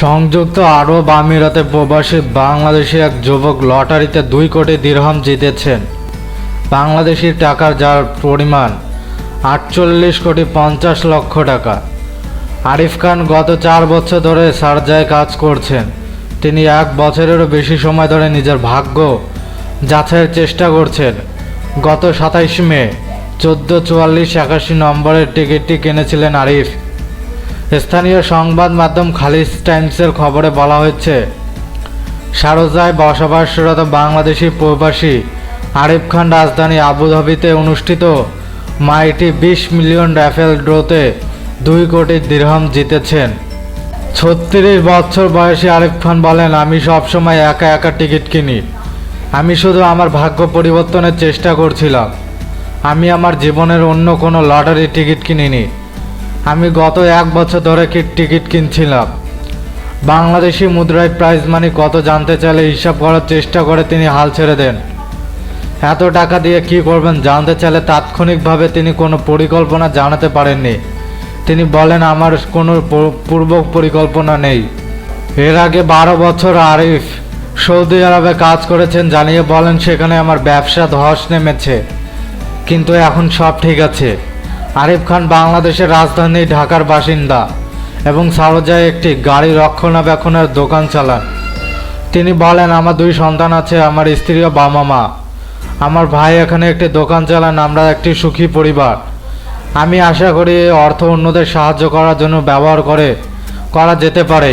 সংযুক্ত আরব আমিরাতে প্রবাসী বাংলাদেশি এক যুবক লটারিতে দুই কোটি দিরহাম জিতেছেন। বাংলাদেশি টাকার যার পরিমাণ আটচল্লিশ কোটি পঞ্চাশ লক্ষ টাকা। আরিফ খান গত চার বছর ধরে সারজায় কাজ করছেন। তিনি এক বছরেরও বেশি সময় ধরে নিজের ভাগ্য যাচাইয়ের চেষ্টা করছেন। গত সাতাইশ মে চোদ্দ চুয়াল্লিশ একাশি নম্বরের টিকিটটি কিনেছিলেন আরিফ। স্থানীয় সংবাদ মাধ্যম খালিজ টাইমসের খবরে বলা হয়েছে শারজায় বসবাসরত বাংলাদেশি প্রবাসী আরিফ খান রাজধানী আবুধাবিতে অনুষ্ঠিত মাইটি বিশ মিলিয়ন রাফেল ড্রোতে দুই কোটি দিরহাম জিতেছেন। ছত্রিশ বছর বয়সী আরিফ খান বলেন, আমি সবসময় একা একা টিকিট কিনি। আমি শুধু আমার ভাগ্য পরিবর্তনের চেষ্টা করছিলাম। আমি আমার জীবনের অন্য কোনো লটারি টিকিট কিনিনি। আমি গত এক বছর ধরে টিকিট কিনছিলাম। বাংলাদেশি মুদ্রায় প্রাইজ মানি কত জানতে চাইলে হিসাব করার চেষ্টা করে তিনি হাল ছেড়ে দেন। এত টাকা দিয়ে কি করবেন জানতে চাইলে তাৎক্ষণিকভাবে তিনি কোনো পরিকল্পনা জানাতে পারেননি। তিনি বলেন, আমার কোনো পূর্ব পরিকল্পনা নেই। এর আগে বারো বছর আরিফ সৌদি আরবে কাজ করেছেন জানিয়ে বলেন, সেখানে আমার ব্যবসা ধস নেমেছে। কিন্তু এখন সব ঠিক আছে। আরিফ খান বাংলাদেশের রাজধানী ঢাকার বাসিন্দা এবং সারজায় একটি গাড়ি রক্ষণাবেক্ষণের দোকান চালান। তিনি বলেন, আমার দুই সন্তান আছে, আমার স্ত্রী ও বাবা মা। আমার ভাই এখানে একটি দোকান চালান, আমরা একটি সুখী পরিবার। আমি আশা করি অর্থ অন্যদের সাহায্য করার জন্য ব্যবহার করে করা যেতে পারে।